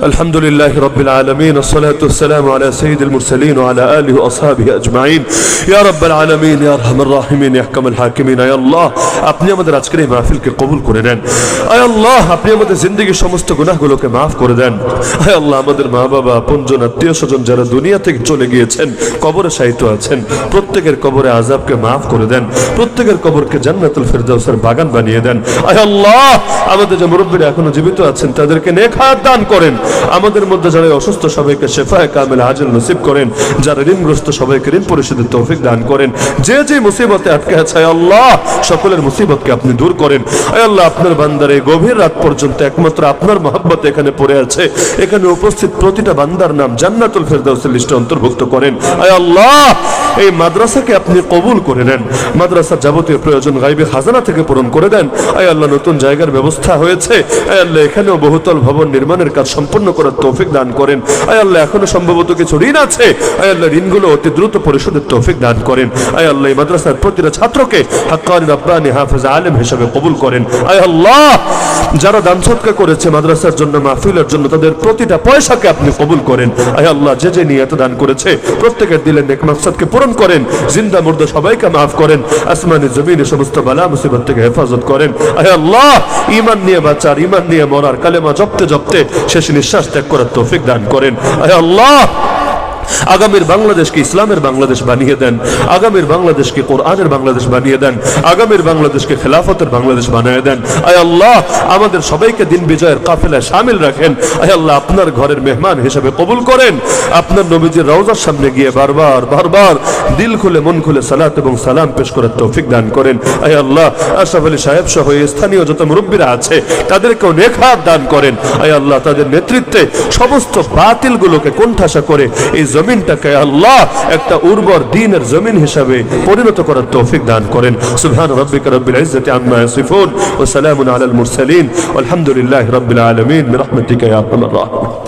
الحمد لله رب العالمين الصلاة والسلام على سيد المرسلين وعلى آله وأصحابه أجمعين يا رب العالمين يا أرحم الراحمين يا أحكم الحاكمين يا الله আপনি আমাদের আজকের এই মাহফিলকে কবুল করে নেন আয় আল্লাহ আপনি আমাদের জিন্দগির সমস্ত গুনাহগুলোকে মাফ করে দেন আয় আল্লাহ আমাদের মা বাবা আপনজন আত্মীয় স্বজন যারা দুনিয়া থেকে চলে গিয়েছেন কবরে সাহিত্য আছেন প্রত্যেকের কবরে আজাবকে মাফ করে দেন প্রত্যেকের কবরকে জান্নাতুল ফেরদাউসের বাগান বানিয়ে দেন আয় আল্লাহ আমাদের যে মুরব্বীরা এখনো জীবিত আছেন তাদেরকে নেখাত দান করেন। আমাদের মধ্যে যারা অসুস্থ সবাইকে শেফায় কামেল হাজির নসিব করেন, যারা ঋণগ্রস্ত সবাইকে ঋণ পরিশোধের তৌফিক দান করেন, যে যে মুসিবতে আটকে আছে আল্লাহ, সকলের মুসিবতকে আপনি দূর করেন। আল্লাহ, আপনার বান্দার গভীর রাত পর্যন্ত একমাত্র আপনার মহাব্বত এখানে পড়ে আছে। এখানে উপস্থিত প্রতিটা বান্দার নাম জান্নাতুল ফেরদাউসের লিস্টে অন্তর্ভুক্ত করেন। আয় আল্লাহ, এই মাদ্রাসাকে আপনি কবুল করে নেন। মাদ্রাসার যাবতীয় প্রয়োজন গাইবে খাজানা থেকে পূরণ করে দেন। আয় আল্লাহ, নতুন জায়গার ব্যবস্থা হয়েছে। আয় আল্লাহ, এখানেও বহুতল ভবন নির্মাণের কাজ সম্পন্ন করার তৌফিক দান করেন। আয় আল্লাহ, এখনও সম্ভবত কিছু ঋণ আছে। আয় আল্লাহ, ঋণগুলো অতি দ্রুত পরিশোধের তৌফিক দান করেন। আয় আল্লাহ মাদ্রাসার প্রতিটা ছাত্রকে হাক্কানি রব্বানি হাফেজ আলেম হিসেবে কবুল করেন। আয় আল্লাহ, যারা দান সৎকার করেছে মাদ্রাসার জন্য, মাহফিলের জন্য, তাদের প্রতিটা পয়সাকে আপনি কবুল করেন। আয় আল্লাহ, যে যে নিয়ত দান করেছে, প্রত্যেকের দিলের নেক মাকসাদকে পূরণ করেন। জিন্দা মুর্দা সবাইকে মাফ করেন। আসমানি জমিনে সমস্ত বালা মুসিবত থেকে হেফাজত করেন। আয় আল্লাহ ইমান নিয়ে বাঁচার ইমান নিয়ে মরার, কালেমা জপতে জপতে শেষ নিঃশ্বাস ত্যাগ করার তৌফিক দান করেন। আল্লাহ! আগামীর বাংলাদেশকে ইসলামের বাংলাদেশ বানিয়ে দেন, আগামীর বাংলাদেশকে কোরআনের বাংলাদেশ বানিয়ে দেন, আগামীর বাংলাদেশকে খেলাফতের বাংলাদেশ বানিয়ে দেন। আয় আল্লাহ, আমাদের সবাইকে দিন বিজয়ের কাফেলায় সামিল রাখেন। আয় আল্লাহ, আপনার ঘরের মেহমান হিসেবে কবুল করেন। আপনার নবীজির রওজার সামনে গিয়ে বারবার বারবার দিল খুলে, মন খুলে সালাত এবং সালাম পেশ করার তৌফিক দান করেন। আয় আল্লাহ, আশরাফ আলী সাহেব সহ স্থানীয় যত মুরব্বীরা আছে, তাদেরকেও নেখাত দান করেন। আয় আল্লাহ, তাদের নেতৃত্বে সমস্ত বাতিলগুলোকে কোণঠাসা করে এই জমিনটাকে আল্লাহ একটা উর্বর দিনের জমিন হিসাবে পরিণত করার তৌফিক দান করেন। সুবহান রব্বিকা রব্বিল ইজ্জাতি আম্মা ইয়াসিফুন ওয়া সালামুন আলাল মুরসালিন। আলহামদুলিল্লাহি রব্বিল আলামিন। বিরহমাতিকা ইয়া আরহামার রাহিম